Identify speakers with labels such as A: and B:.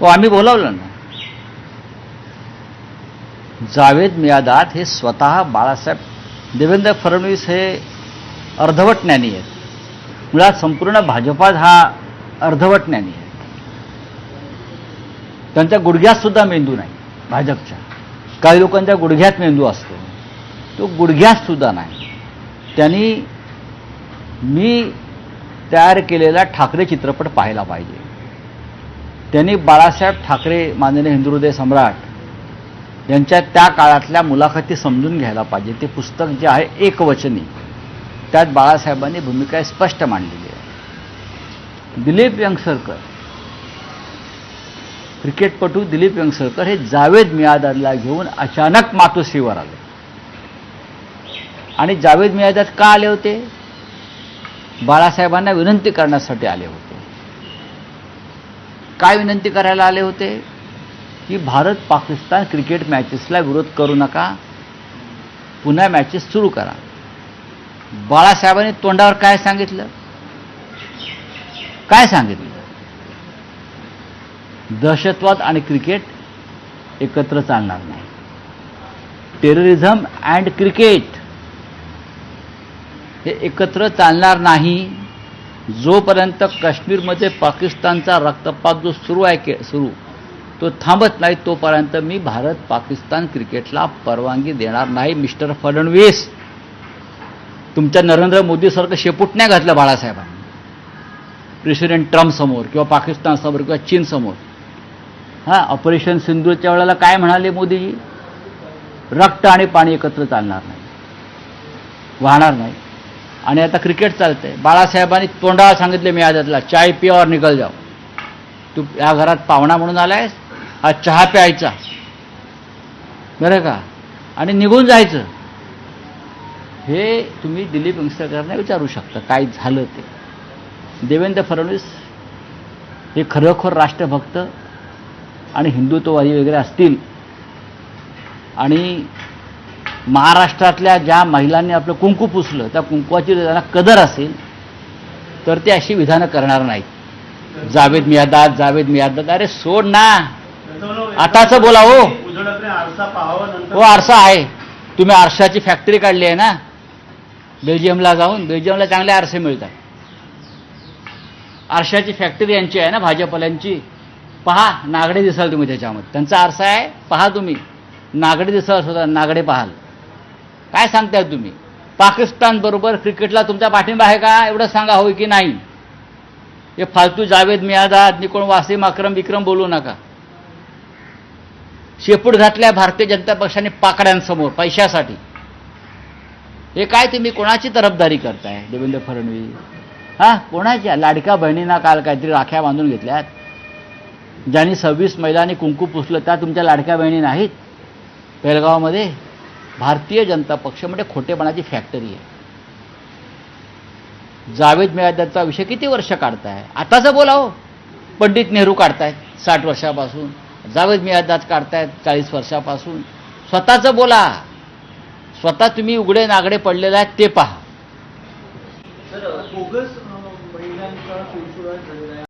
A: हो आम्ही बोलावलं ना. जावेद मियादात हे स्वतः बाळासाहेब देवेंद्र फडणवीस हे अर्धवट ज्ञानी आहेत. मुळात संपूर्ण भाजपात हा अर्धवट ज्ञानी आहे. त्यांच्या गुडघ्यात सुद्धा मेंदू नाही भाजपच्या. काही लोकांच्या गुडघ्यात मेंदू असतो. तो गुडघ्यात सुद्धा नाही. त्यांनी मी तयार केलेला ठाकरे चित्रपट पाहायला पाहिजे. त्यांनी बाळासाहेब ठाकरे माननीय हिंदुहृदय सम्राट यांच्या त्या काळातल्या मुलाखती समजून घ्यायला पाहिजे. ते पुस्तक जे आहे एकवचनी त्यात बाळासाहेबांनी भूमिका स्पष्ट मांडलेली आहे. दिलीप यंगसरकर क्रिकेटपटू दिलीप यंगसरकर हे जावेद मियादादला घेऊन अचानक मातोश्रीवर आले. आणि जावेद मियादाद का आले होते? बाळासाहेबांना विनंती करण्यासाठी आले होते. काय विनंती करायला आले होते? की भारत पाकिस्तान क्रिकेट मॅचेसला विरोध करू नका. पुन्हा मॅचेस सुरू करा. बाळासाहेबांनी तोंडावर काय सांगितलं? काय सांगितलं? दहशतवाद आणि क्रिकेट एकत्र चालणार नाही. Terrorism and cricket. हे एकत्र चालणार नाही. जोपर्यंत काश्मीरमध्ये पाकिस्तानचा रक्तपात जो सुरू आहे के सुरू तो थांबत नाही तोपर्यंत मी भारत पाकिस्तान क्रिकेटला परवानगी देणार नाही मिस्टर फडणवीस. तुमच्या नरेंद्र मोदीसारखं शेपूट नाही घातलं बाळासाहेबांनी. प्रेसिडेंट ट्रम्पसमोर किंवा पाकिस्तानसमोर किंवा चीनसमोर हां ऑपरेशन सिंधूच्या वेळेला काय म्हणाले मोदीजी? रक्त आणि पाणी एकत्र चालणार नाही. वाहणार नाही. आणि आता क्रिकेट चालतंय. बाळासाहेबांनी तोंडाला सांगितले मी आजातला चाय पिया निघल जाऊ तू या घरात पाहुणा म्हणून आलायस हा चहा प्यायचा. बरं का? आणि निघून जायचं. हे तुम्ही दिलीप यंगस्टरकरांना विचारू शकता काय झालं ते. देवेंद्र फडणवीस हे खरोखर राष्ट्रभक्त आणि हिंदुत्ववादी वगैरे असतील. आणि महाराष्ट्रातल्या ज्या महिलांनी आपलं कुंकू पुसलं त्या कुंकवाची त्यांना कदर असेल तर ते अशी विधानं करणार नाहीत. जावेद मियादाद जावेद मियादाद अरे सोड ना. आताच बोला हो. हो आरसा आहे. तुम्ही आरशाची फॅक्टरी काढली आहे ना? बेल्जियमला जाऊन बेल्जियमला चांगले आरसे मिळतात. आरशाची फॅक्टरी यांची आहे ना भाजपल्यांची? पहा नागडे दिसाल तुम्ही त्याच्यामध्ये. त्यांचा आरसा आहे पहा तुम्ही. नागडे दिसाल सुद्धा नागडे पाहाल. काय सांगताय तुम्ही? पाकिस्तान बरोबर क्रिकेटला तुमचा पाठिंबा आहे का? एवढं सांगा होय की नाही? हे फालतू जावेद मियादाद निकोण वासिम अक्रम विक्रम बोलू नका. शेपूट घातल्या भारतीय जनता पक्षाने पाकड्यांसमोर पैशासाठी. हे काय तुम्ही कोणाची तरफदारी करताय देवेंद्र फडणवीस? हा कोणाच्या? लाडक्या बहिणींना काल काहीतरी राख्या बांधून घेतल्यात. ज्यांनी सव्वीस महिलांनी कुंकू पुसलं त्या तुमच्या लाडक्या बहिणी नाहीत? पेलगावमध्ये भारतीय जनता पक्ष म्हणजे खोटेपणाची फॅक्टरी आहे. जावेद मियादाचा विषय किती वर्ष काढताय? आताच बोलावं. पंडित नेहरू काढतायत साठ वर्षापासून. जावेद मियादाद काढतायत चाळीस वर्षापासून. स्वतःचं बोला. स्वतः तुम्ही उघडे नागडे पडलेले आहेत ते पहा.